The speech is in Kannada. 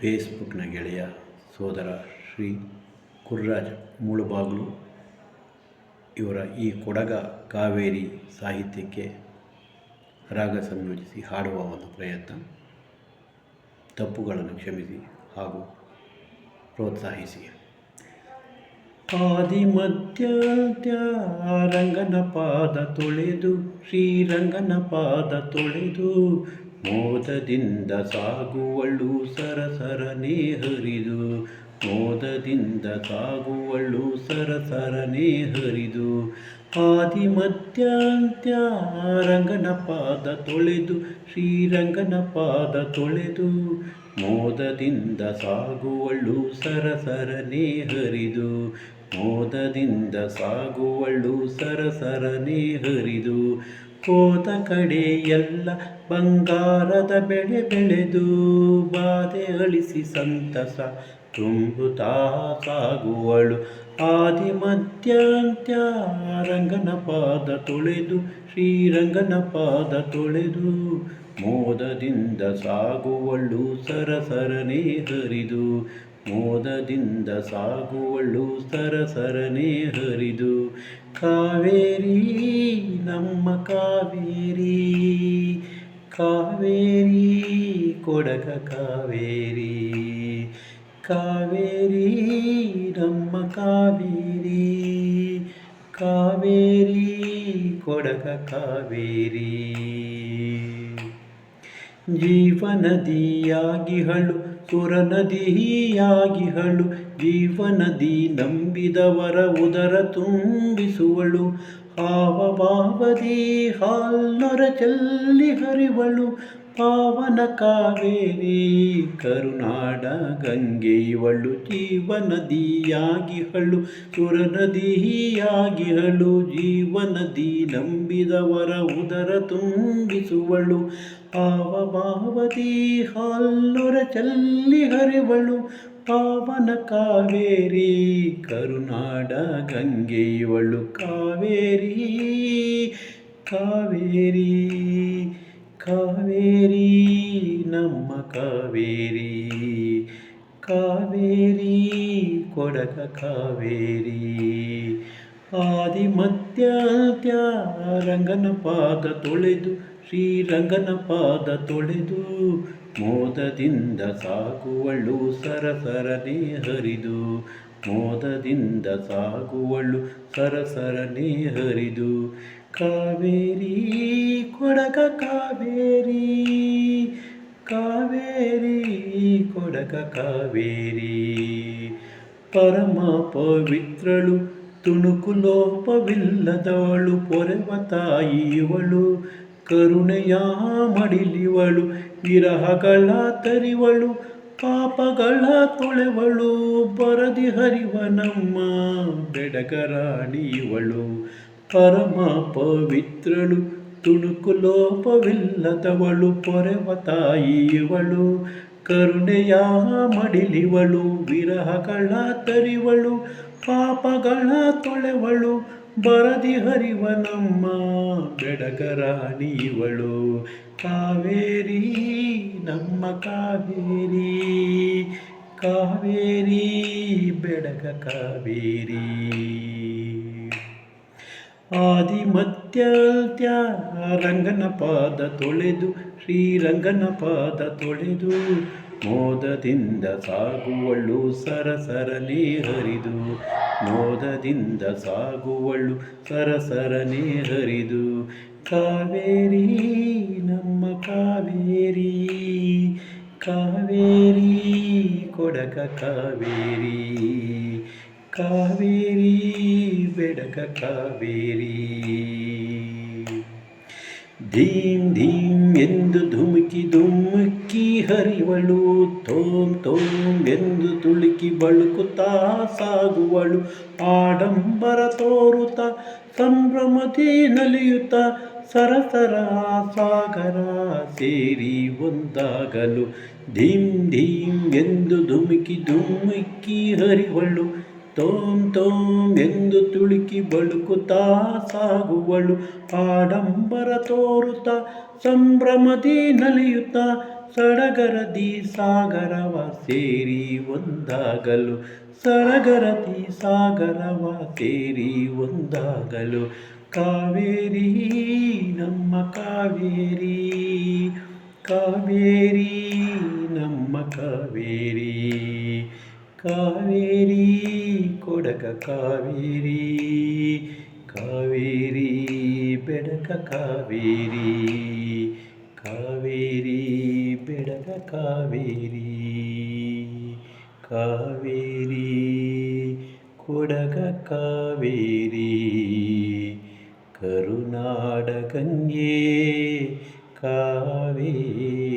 ಫೇಸ್ಬುಕ್ನ ಗೆಳೆಯ ಸೋದರ ಶ್ರೀ ಕುರ್ರಾಜ್ ಮುಳುಬಾಗ್ಲು ಇವರ ಈ ಕೊಡಗ ಕಾವೇರಿ ಸಾಹಿತ್ಯಕ್ಕೆ ರಾಗ ಸಂಯೋಜಿಸಿ ಹಾಡುವ ಒಂದು ಪ್ರಯತ್ನ. ತಪ್ಪುಗಳನ್ನು ಕ್ಷಮಿಸಿ ಹಾಗೂ ಪ್ರೋತ್ಸಾಹಿಸಿ. ಆದಿಮಧ್ಯಾಂತ್ಯ ರಂಗನ ಪಾದ ತೊಳೆದು, ಶ್ರೀರಂಗನ ಪಾದ ತೊಳೆದು ಮೋದದಿಂದ ಸಾಗುವಳು ಸರಸರನೆ ಹರಿದು ಮೋದದಿಂದ ಸಾಗುವಳು ಸರಸರನೆ ಹರಿದು ಆದಿಮಧ್ಯಾಂತ್ಯ ರಂಗನ ಪಾದ ತೊಳೆದು, ಶ್ರೀರಂಗನ ಪಾದ ತೊಳೆದು. ಮೋದದಿಂದ ಸಾಗುವಳು ಸರಸರನೆ ಹರಿದು ಮೋದದಿಂದ ಸಾಗುವಳು ಸರಸರನೆ ಹರಿದು ಹೋದ ಕಡೆ ಎಲ್ಲ ಬಂಗಾರದ ಬೆಳೆ ಬೆಳೆದು ಬಾಧೆ ಅಳಿಸಿ ಸಂತಸ ತುಂಬುತ್ತಾ ಸಾಗುವಳು. ಆದಿ ಮಧ್ಯಾಂತ್ಯ ರಂಗನ ಪಾದ ತೊಳೆದು, ಶ್ರೀರಂಗನ ಪಾದ ತೊಳೆದು, ಮೋದದಿಂದ ಸಾಗುವಳು ಸರಸರನೇ ಹರಿದು. ಮೋದದಿಂದ ಸಾಗುವಳು ಸರಸರನೆ ಹರಿದು, ಕಾವೇರಿ ನಮ್ಮ ಕಾವೇರಿ ಕಾವೇರಿ ಕೊಡಗ ಕಾವೇರಿ ಕಾವೇರಿ ನಮ್ಮ ಕಾವೇರಿ ಕಾವೇರಿ ಕೊಡಗ ಕಾವೇರಿ. ಜೀವನದಿಯಾಗಿಹಳು ಸುರನದಿಯಾಗಿಹಳು ಜೀವನದಿ ನಂಬಿದವರ ಉದರ ತುಂಬಿಸುವಳು. ಹಾವ ಭಾವದಿ ಹಾಲ್ನೊರ ಚೆಲ್ಲಿ ಹರಿವಳು. ಪಾವನ ಕಾವೇರಿ, ಕರುನಾಡ ಗಂಗೆ ಇವಳು ಜೀವನದಿಯಾಗಿಹಳು ಸುರನದಿಯಾಗಿಹಳು ಜೀವನದಿ ನಂಬಿದವರ ಉದರ ತುಂಬಿಸುವಳು. ಪಾವ ಭಾವತಿ ಹಲ್ಲುರ ಚಲ್ಲಿ ಹರಿವಳು. ಪಾವನ ಕಾವೇರಿ, ಕರುನಾಡ ಗಂಗೆ ಇವಳು ಕಾವೇರಿ ಕಾವೇರಿ. ಕಾವೇರಿ, ನಮ್ಮ ಕಾವೇರಿ. ಕಾವೇರಿ, ಕೊಡಗ ಕಾವೇರಿ. ಆದಿಮಧ್ಯಾಂತ್ಯ ರಂಗನ ಪಾದ ತೊಳೆದು ಶ್ರೀರಂಗನ ಪಾದ ತೊಳೆದು, ಮೋದದಿಂದ ಸಾಗುವಳು ಸರಸರನೆ ಹರಿದು. ಮೋದದಿಂದ ಸಾಗುವಳು ಸರಸರನೆ ಹರಿದು ಕಾವೇರಿ ಕೊಡಗ ಕಾವೇರಿ ಕಾವೇರಿ ಕೊಡಗ ಕಾವೇರಿ. ಪರಮ ಪವಿತ್ರಳು, ತುಣುಕು ಲೋಪವಿಲ್ಲದವಳು, ಪೊರೆವ ತಾಯಿಯವಳು, ಕರುಣೆಯ ಮಡಿಲಿವಳು, ವಿರಹಗಳ ತರಿವಳು ಪಾಪಗಳ ತೊಳೆವಳು ಬರದಿ ಹರಿವ ನಮ್ಮ ಬೆಡಗರಾಣಿಯವಳು. ಪರಮ ಪವಿತ್ರಳು, ತುಣುಕು ಲೋಪವಿಲ್ಲದವಳು, ಪೊರೆವ ತಾಯಿಯವಳು. ಕರುಣೆಯ ಮಡಿಲಿವಳು, ವಿರಹಗಳ ತರಿವಳು, ಪಾಪಗಳ ತೊಳೆವಳು ಬರದಿ ಹರಿವ ನಮ್ಮ ಬೆಡಗರಾಣಿಯವಳು ಕಾವೇರಿ, ನಮ್ಮ ಕಾವೇರಿ. ಕಾವೇರಿ ಬೆಡಗ ಕಾವೇರಿ. ಆದಿಮತ್ಯಲ್ತ್ಯ ರಂಗನ ಪಾದ ತೊಳೆದು, ಶ್ರೀರಂಗನ ಪಾದ ತೊಳೆದು ಮೋದದಿಂದ ಸಾಗುವಳು ಸರಸರನೆ ಹರಿದು. ಮೋದದಿಂದ ಸಾಗುವಳು ಸರಸರನೆ ಹರಿದು. ಕಾವೇರಿ, ನಮ್ಮ ಕಾವೇರಿ. ಕಾವೇರಿ, ಕೊಡಕ ಕಾವೇರಿ. ಕಾವೇರಿ, ಬೆಡಕ ಕಾವೇರಿ. ಧೀಂ ಧೀಂ ಎಂದು ಧುಮುಕಿ ಧುಮುಕಿ ಹರಿವಳು ತೋಂ ತೋಂ ಎಂದು ತುಳುಕಿ ಬಳುಕುತ್ತಾ ಸಾಗುವಳು ಆಡಂಬರ ತೋರುತ್ತ ಸಂಭ್ರಮತಿ ನಲಿಯುತ್ತ ಸರಸರ ಸಾಗರ ಸೇರಿ ಒಂದಾಗಲು ಧೀಂ ಧೀಂ ಎಂದು ಧುಮುಕಿ ಧುಮುಕಿ ಹರಿವಳು ತೋಂ ತೋಂ ಎಂದು ತುಳುಕಿ ಬಳುಕುತ್ತಾ ಸಾಗುವಳು ಆಡಂಬರ ತೋರುತ್ತ ಸಂಭ್ರಮದಿ ನಲಿಯುತ್ತ ಸಡಗರದಿ ಸಾಗರವ ಸೇರಿ ಒಂದಾಗಲು. ಸಡಗರದಿ ಸಾಗರವ ಸೇರಿ ಒಂದಾಗಲು. ಕಾವೇರಿ, ನಮ್ಮ ಕಾವೇರಿ. ಕಾವೇರಿ, ನಮ್ಮ ಕಾವೇರಿ. ಕಾವೇರಿ ಕೊಡಕ ಕಾವೇರಿ. ಕಾವೇರಿ ಬೆಡಕ ಕಾವೇರಿ. ಕಾವೇರಿ ಬೆಡಕ ಕಾವೇರಿ ಕಾವೇರಿ ಕೊಡಗ ಕಾವೇರಿ ಕರುನಾಡ ಗಂಗೆ ಕಾವೇರಿ